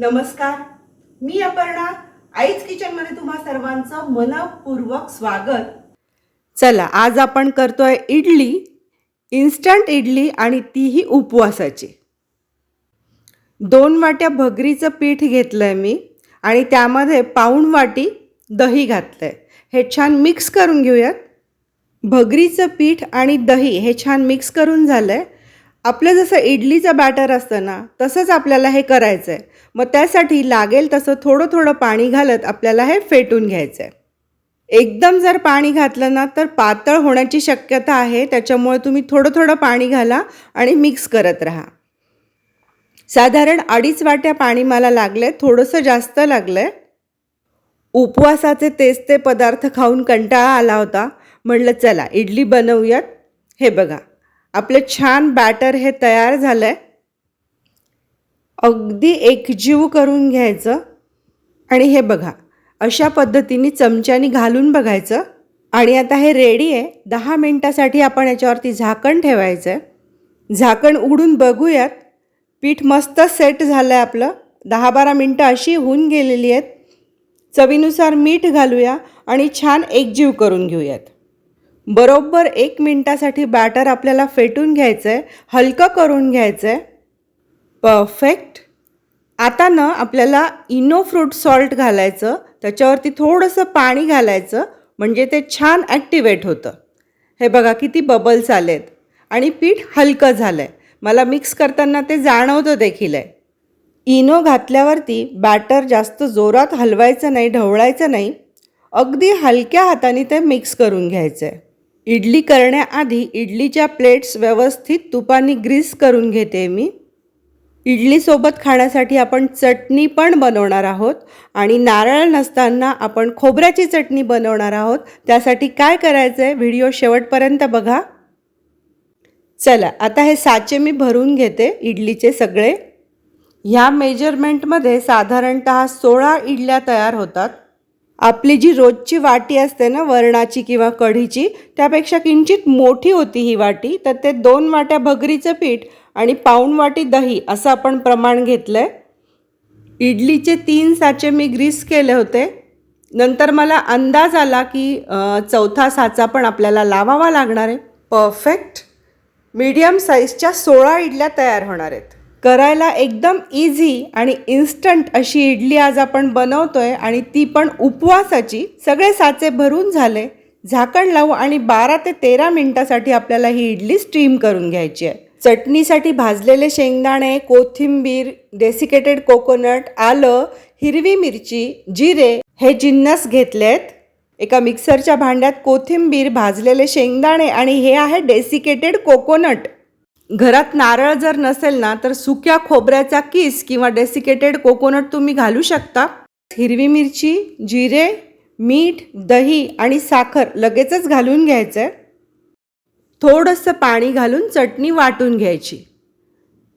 नमस्कार. मी अपर्णा. आईच किचनमध्ये तुम्हा सर्वांचं मनपूर्वक स्वागत. चला आज आपण करतोय इडली इन्स्टंट इडली आणि तीही उपवासाची. दोन वाट्या भगरीचं पीठ घेतलं आहे मी आणि त्यामध्ये पाऊण वाटी दही घातलं आहे हे छान मिक्स करून घेऊयात. भगरीचं पीठ आणि दही हे छान मिक्स करून झालं आहे आपलं जसं इडलीचं बॅटर असतं ना तसंच आपल्याला हे करायचं आहे मग त्यासाठी लागेल तसं थोडं थोडं पाणी घालत आपल्याला हे फेटून घ्यायचं आहे एकदम जर पाणी घातलं ना तर पातळ होण्याची शक्यता आहे. त्याच्यामुळे तुम्ही थोडं थोडं पाणी घाला आणि मिक्स करत राहा. साधारण अडीच वाट्या पाणी मला लागलं थोडंसं जास्त लागलं आहे उपवासाचे तेच ते पदार्थ खाऊन कंटाळा आला होता. म्हणलं चला इडली बनवूयात. हे बघा. आपलं छान बॅटर हे तयार झालं आहे अगदी एकजीव करून घ्यायचं. आणि हे बघा अशा पद्धतीने चमच्यानी घालून बघायचं. आणि आता हे रेडी आहे. दहा मिनटासाठी आपण याच्यावरती झाकण ठेवायचं आहे झाकण उघडून बघूयात. पीठ मस्त सेट झालं आहे आपलं. दहा बारा मिनटं अशी होऊन गेलेली आहेत. चवीनुसार मीठ घालूया आणि छान एकजीव करून घेऊयात. बरोबर एक मिनटासाठी बॅटर आपल्याला फेटून घ्यायचं आहे हलकं करून घ्यायचं आहे परफेक्ट आता ना आपल्याला इनो फ्रूट सॉल्ट घालायचं त्याच्यावरती थोडंसं पाणी घालायचं म्हणजे ते छान ॲक्टिवेट होतं. हे बघा किती बबल्स आलेत. आणि पीठ हलकं झालं आहे मला मिक्स करताना ते जाणवतं देखील आहे. इनो घातल्यावरती बॅटर जास्त जोरात हलवायचं नाही ढवळायचं नाही. अगदी हलक्या हाताने ते मिक्स करून घ्यायचं आहे इडली करण्याआधी इडलीच्या प्लेट्स व्यवस्थित तुपाने ग्रीस करून घेते मी. इडलीसोबत खाण्यासाठी आपण चटणी पण बनवणार आहोत आणि नारळ नसताना आपण खोबऱ्याची चटणी बनवणार आहोत. त्यासाठी काय करायचं आहे व्हिडिओ शेवटपर्यंत बघा. चला आता हे साचे मी भरून घेते इडलीचे सगळे. ह्या मेजरमेंटमध्ये साधारणत सोळा इडल्या तयार होतात. आपली जी रोजची वाटी असते ना वरणाची किंवा कढीची त्यापेक्षा किंचित मोठी होती ही वाटी तर ते दोन वाट्या भगरीचं पीठ आणि पाऊण वाटी दही असं आपण प्रमाण घेतलं आहे इडलीचे तीन साचे मी ग्रीस केले होते. नंतर मला अंदाज आला की चौथा साचा पण आपल्याला लावावा लागणार आहे. परफेक्ट. मीडियम साईजच्या सोळा इडल्या तयार होणार आहेत. करायला एकदम इझी आणि इन्स्टंट अशी इडली आज आपण बनवतोय आणि ती पण उपवासाची. सगळे साचे भरून झाले. झाकण लावू आणि बारा ते तेरा मिनिटासाठी आपल्याला ही इडली स्टीम करून घ्यायची आहे. चटणीसाठी भाजलेले शेंगदाणे कोथिंबीर डेसिकेटेड कोकोनट आलं हिरवी मिरची जिरे हे जिन्नस घेतलेत एका मिक्सरच्या भांड्यात कोथिंबीर भाजलेले शेंगदाणे आणि हे आहे डेसिकेटेड कोकोनट घरात नारळ जर नसेल ना तर सुक्या खोबऱ्याचा किस किंवा डेसिकेटेड कोकोनट तुम्ही घालू शकता. हिरवी मिरची जिरे मीठ दही आणि साखर लगेचच घालून घ्यायचं. आहे थोडंसं पाणी घालून चटणी वाटून घ्यायची.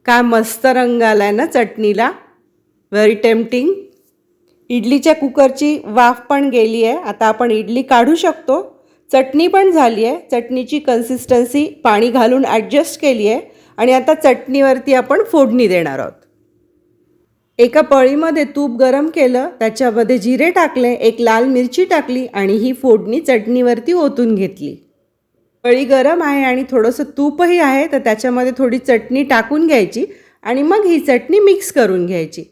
काय मस्त रंग आला आहे ना चटणीला. व्हेरी टेम्पटिंग इडलीच्या कुकरची वाफ पण गेली आहे आता आपण इडली काढू शकतो. चटणी पण झाली आहे. चटणीची कन्सिस्टन्सी पाणी घालून ॲडजस्ट केली आहे. आणि आता चटणीवरती आपण फोडणी देणार आहोत. एका पळीमध्ये तूप गरम केलं त्याच्यामध्ये जिरे टाकले एक लाल मिरची टाकली आणि ही फोडणी चटणीवरती ओतून घेतली. पळी गरम आहे आणि थोडंसं तूपही आहे तर त्याच्यामध्ये थोडी चटणी टाकून घ्यायची आणि मग ही चटणी मिक्स करून घ्यायची.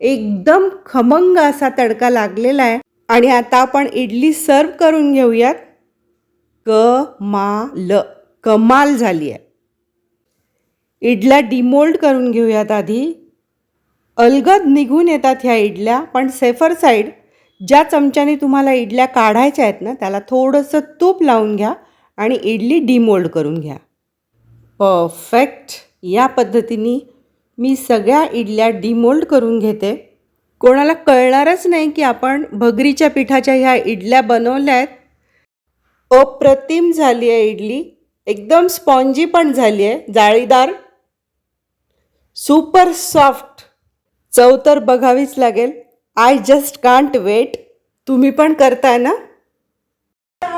एकदम खमंग असा तडका लागलेला आहे. आणि आता आपण इडली सर्व करून घेऊयात. क माल कमाल झाली आहे. इडल्या डिमोल्ड करून घेऊयात आधी. अलगद निघून येतात ह्या इडल्या पण सेफर साईड ज्या चमच्याने तुम्हाला इडल्या काढायच्या आहेत ना त्याला थोडंसं तूप लावून घ्या आणि इडली डिमोल्ड करून घ्या. परफेक्ट या पद्धतीने मी सगळ्या इडल्या डिमोल्ड करून घेते. कोणाला कळणारच नाही की आपण भगरीच्या पिठाच्या ह्या इडल्या बनवल्या आहेत. अप्रतिम झाली आहे इडली. एकदम स्पॉन्जी पण झाली आहे. जाळीदार. Super soft. चव तर बघावीच लागेल. आय जस्ट कांट वेट तुम्ही पण करताय ना?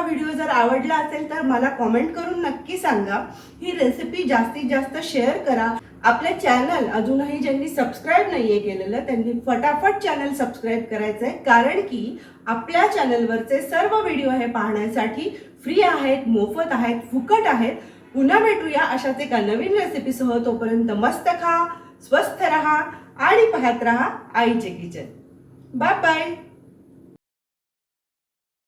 व्हिडिओ जर आवडला असेल तर मला कॉमेंट करून नक्की सांगा. ही रेसिपी जास्तीत जास्त शेअर करा. आपले चॅनल अजूनही ज्यांनी सबस्क्राईब नाहीये केलेलं त्यांनी फटाफट चॅनल सबस्क्राईब करायचं आहे कारण की आपल्या चॅनलवरचे सर्व व्हिडिओ हे पाहण्यासाठी फ्री आहेत मोफत आहेत फुकट आहेत. पुन्हा भेटूया अशाच एका नवीन रेसिपीसह तोपर्यंत मस्त खा स्वस्थ रहा आणि पाहत रहा आईचे किचन बाय बाय